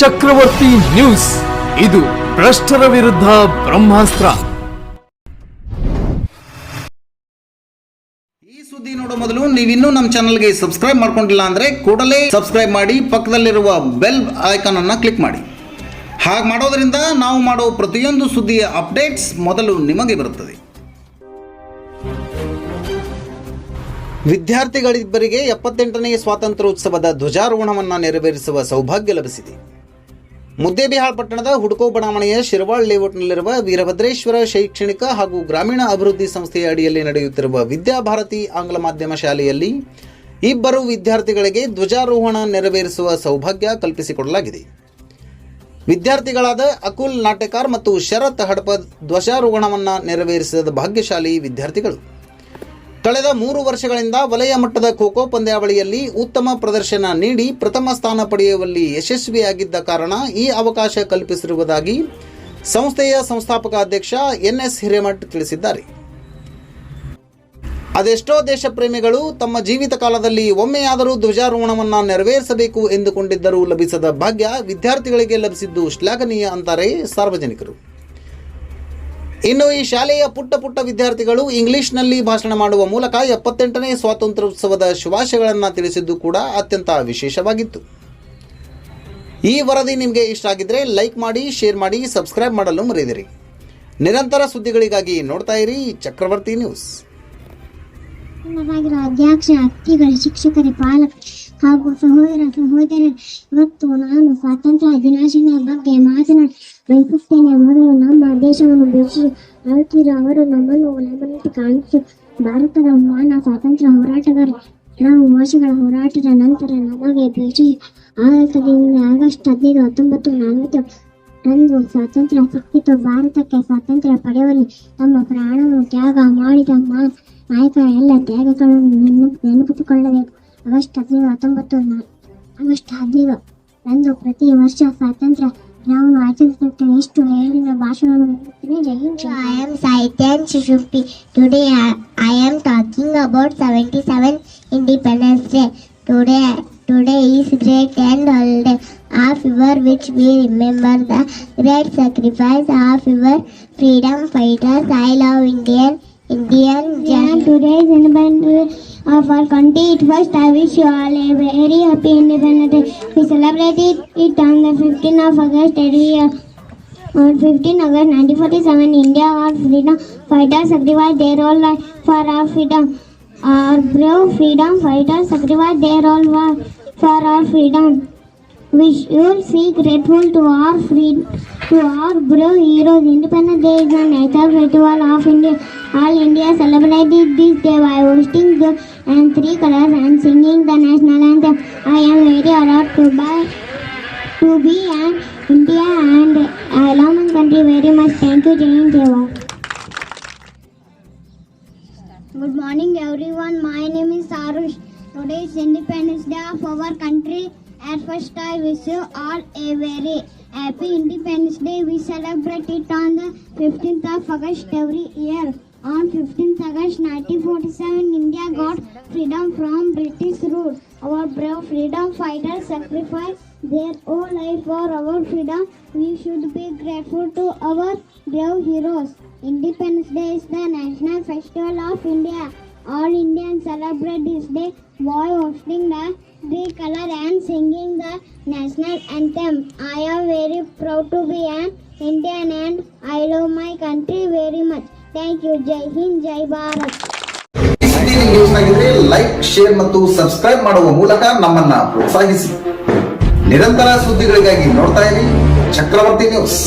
ಚಕ್ರವರ್ತಿ news. ಇದು ಭ್ರಷ್ಟರ ವಿರುದ್ಧ ಬ್ರಹ್ಮಾಸ್ತ್ರ. ಈ ಸುದ್ದಿ ನೋಡೋ ಮೊದಲು ನೀವಿನ್ನೂ ನಮ್ಮ ಚಾನಲ್ಗೆ ಸಬ್ಸ್ಕ್ರೈಬ್ ಮಾಡ್ಕೊಂಡಿಲ್ಲ ಅಂದ್ರೆ ಕೂಡಲೇ ಸಬ್ಸ್ಕ್ರೈಬ್ ಮಾಡಿ, ಪಕ್ಕದಲ್ಲಿರುವ ಬೆಲ್ ಐಕಾನ್ ಅನ್ನು ಕ್ಲಿಕ್ ಮಾಡಿ. ಹಾಗೆ ಮಾಡೋದ್ರಿಂದ ನಾವು ಮಾಡೋ ಪ್ರತಿಯೊಂದು ಸುದ್ದಿಯ ಅಪ್ಡೇಟ್ಸ್ ಮೊದಲು ನಿಮಗೆ ಬರುತ್ತದೆ. ವಿದ್ಯಾರ್ಥಿಗಳಿಬ್ಬರಿಗೆ ಎಪ್ಪತ್ತೆಂಟನೇ ಸ್ವಾತಂತ್ರ್ಯೋತ್ಸವದ ಧ್ವಜಾರೋಹಣವನ್ನು ನೆರವೇರಿಸುವ ಸೌಭಾಗ್ಯ ಲಭಿಸಿದೆ. ಮುದ್ದೇಬಿಹಾಳ್ ಪಟ್ಟಣದ ಹುಡುಕೋ ಬಡಾವಣೆಯ ಶಿರವಾಳ್ ಲೇಔಟ್ನಲ್ಲಿರುವ ವೀರಭದ್ರೇಶ್ವರ ಶೈಕ್ಷಣಿಕ ಹಾಗೂ ಗ್ರಾಮೀಣ ಅಭಿವೃದ್ಧಿ ಸಂಸ್ಥೆಯ ಅಡಿಯಲ್ಲಿ ನಡೆಯುತ್ತಿರುವ ವಿದ್ಯಾಭಾರತಿ ಆಂಗ್ಲ ಮಾಧ್ಯಮ ಶಾಲೆಯಲ್ಲಿ ಇಬ್ಬರು ವಿದ್ಯಾರ್ಥಿಗಳಿಗೆ ಧ್ವಜಾರೋಹಣ ನೆರವೇರಿಸುವ ಸೌಭಾಗ್ಯ ಕಲ್ಪಿಸಿಕೊಡಲಾಗಿದೆ. ವಿದ್ಯಾರ್ಥಿಗಳಾದ ಅಕುಲ್ ನಾಟೆಕಾರ್ ಮತ್ತು ಶರತ್ ಹಡಪದ್ ಧ್ವಜಾರೋಹಣವನ್ನು ನೆರವೇರಿಸಿದ ಭಾಗ್ಯಶಾಲಿ ವಿದ್ಯಾರ್ಥಿಗಳು. ಕಳೆದ ಮೂರು ವರ್ಷಗಳಿಂದ ವಲಯ ಮಟ್ಟದ ಖೋಖೋ ಪಂದ್ಯಾವಳಿಯಲ್ಲಿ ಉತ್ತಮ ಪ್ರದರ್ಶನ ನೀಡಿ ಪ್ರಥಮ ಸ್ಥಾನ ಪಡೆಯುವಲ್ಲಿ ಯಶಸ್ವಿಯಾಗಿದ್ದ ಕಾರಣ ಈ ಅವಕಾಶ ಕಲ್ಪಿಸಿರುವುದಾಗಿ ಸಂಸ್ಥೆಯ ಸಂಸ್ಥಾಪಕ ಅಧ್ಯಕ್ಷ ಎನ್ಎಸ್ ಹಿರೇಮಠ್ ತಿಳಿಸಿದ್ದಾರೆ. ಅದೆಷ್ಟೋ ದೇಶಪ್ರೇಮಿಗಳು ತಮ್ಮ ಜೀವಿತ ಕಾಲದಲ್ಲಿ ಒಮ್ಮೆಯಾದರೂ ಧ್ವಜಾರೋಹಣವನ್ನು ನೆರವೇರಿಸಬೇಕು ಎಂದುಕೊಂಡಿದ್ದರೂ ಲಭಿಸದ ಭಾಗ್ಯ ವಿದ್ಯಾರ್ಥಿಗಳಿಗೆ ಲಭಿಸಿದ್ದು ಶ್ಲಾಘನೀಯ ಅಂತಾರೆ ಸಾರ್ವಜನಿಕರು. ಇನ್ನು ಈ ಶಾಲೆಯ ಪುಟ್ಟ ಪುಟ್ಟ ವಿದ್ಯಾರ್ಥಿಗಳು ಇಂಗ್ಲಿಷ್ನಲ್ಲಿ ಭಾಷಣ ಮಾಡುವ ಮೂಲಕ ಎಪ್ಪತ್ತೆಂಟನೇ ಸ್ವಾತಂತ್ರ್ಯೋತ್ಸವದ ಶುಭಾಶಯಗಳನ್ನು ತಿಳಿಸಿದ್ದು ಕೂಡ ಅತ್ಯಂತ ವಿಶೇಷವಾಗಿತ್ತು. ಈ ವರದಿ ನಿಮಗೆ ಇಷ್ಟ ಆಗಿದ್ರೆ ಲೈಕ್ ಮಾಡಿ, ಶೇರ್ ಮಾಡಿ, ಸಬ್ಸ್ಕ್ರೈಬ್ ಮಾಡಲು ಮರೆಯದಿರಿ. ನಿರಂತರ ಸುದ್ದಿಗಳಿಗಾಗಿ ನೋಡ್ತಾ ಇರಿ ಚಕ್ರವರ್ತಿ ನ್ಯೂಸ್. ಅಧ್ಯಕ್ಷ ಪಾಲಕ ಹಾಗೂ ಸಹೋದರ ಸಹೋದರ ಇವತ್ತು ನಾನು ಸ್ವಾತಂತ್ರ್ಯ ದಿನಾಚರಣೆಯ ಬಗ್ಗೆ ಮಾತನಾಡಿ ಬಯಸುತ್ತೇನೆ ಮೊದಲು ನಮ್ಮ ದೇಶವನ್ನು ಬಿಡಿಸಿ ಆಳುತ್ತಿರುವ ಅವರು ನಮ್ಮನ್ನು ನಮ್ಮನ್ನು ಕಾಣಿಸಿ. ಭಾರತದ ಮಾನ ಸ್ವಾತಂತ್ರ್ಯ ಹೋರಾಟಗಾರ ನಾವು ವರ್ಷಗಳ ಹೋರಾಟದ ನಂತರ ನಮಗೆ ಬ್ರಿಟಿಷ್ ಆಡಳಿತದಿಂದ ಆಗಸ್ಟ್ ಹದಿನೈದು, ಹತ್ತೊಂಬತ್ತು, ನಲವತ್ತು ರಂದು ಸ್ವಾತಂತ್ರ್ಯ ಸಿಕ್ಕಿತು. ಭಾರತಕ್ಕೆ ಸ್ವಾತಂತ್ರ್ಯ ಪಡೆಯುವಲ್ಲಿ ತಮ್ಮ ಪ್ರಾಣವನ್ನು ತ್ಯಾಗ ಮಾಡಿದ ಮಾ ನಾಯಕರ ಎಲ್ಲ ತ್ಯಾಗಗಳನ್ನು ನೆನಪು, ನೆನಪಿಸಿಕೊಳ್ಳಬೇಕು. ಆಗಸ್ಟ್ ಹದಿನೈದು ಹತ್ತೊಂಬತ್ತು ನ- ಆಗಸ್ಟ್ ಹದಿನೈದು ರಂದು ಪ್ರತಿ ವರ್ಷ ಸ್ವಾತಂತ್ರ್ಯ ನಾವು ಆಚರಿಸುತ್ತೇವೆ ಎಷ್ಟು ಹೇಳಿನ ಭಾಷಣವನ್ನು ನೀಡುತ್ತೇನೆ ಜೈ ಹಿಂದ್ ಜೈ I am Saityan Shishupti. Today I, I am talking about 77 Independence Day. Today today is great and holiday of our which we remember the great sacrifice of our freedom fighters. I love Indian Indian And today's independence of our country. It first, I wish you all a very happy Independence Day. We celebrate it, on the 15th of August every year. On 15 August 1947, India our freedom fighters sacrificed their whole life for our freedom. Our brave freedom fighters sacrificed their whole life for our freedom. We should be grateful to our free, to our brave heroes. Independence Day is a national festival of India. All India celebrated this day by hosting the and three colors and singing the national anthem. I am very honored to buy to be an India and I love my country very much. Thank you, Jai Hind, Jai Bharat. Good morning, everyone. My name is Arush. Today is Independence Day of our country. At first, I wish you all a very happy Independence Day. We celebrate it on the 15th of August every year. On 15th August 1947, India got freedom from British rule. Our brave freedom fighters sacrificed their whole life for our freedom. We should be grateful to our brave heroes. Independence Day is the national festival of India. All celebrate this day by hosting the three color and singing the national anthem. I am very proud to be an Indian and I love my country very much. Thank you. Jai Hind, Jai Bharat. Like share ಮತ್ತು subscribe ಮಾಡುವ ಮೂಲಕ ನಮ್ಮನ್ನ ಪ್ರೋತ್ಸಾಹಿಸಿ ನಿರಂತರ ಸುದ್ದಿಗಳಿಗಾಗಿ ನೋಡ್ತಾ ಇರಿ ಚಕ್ರವರ್ತಿ news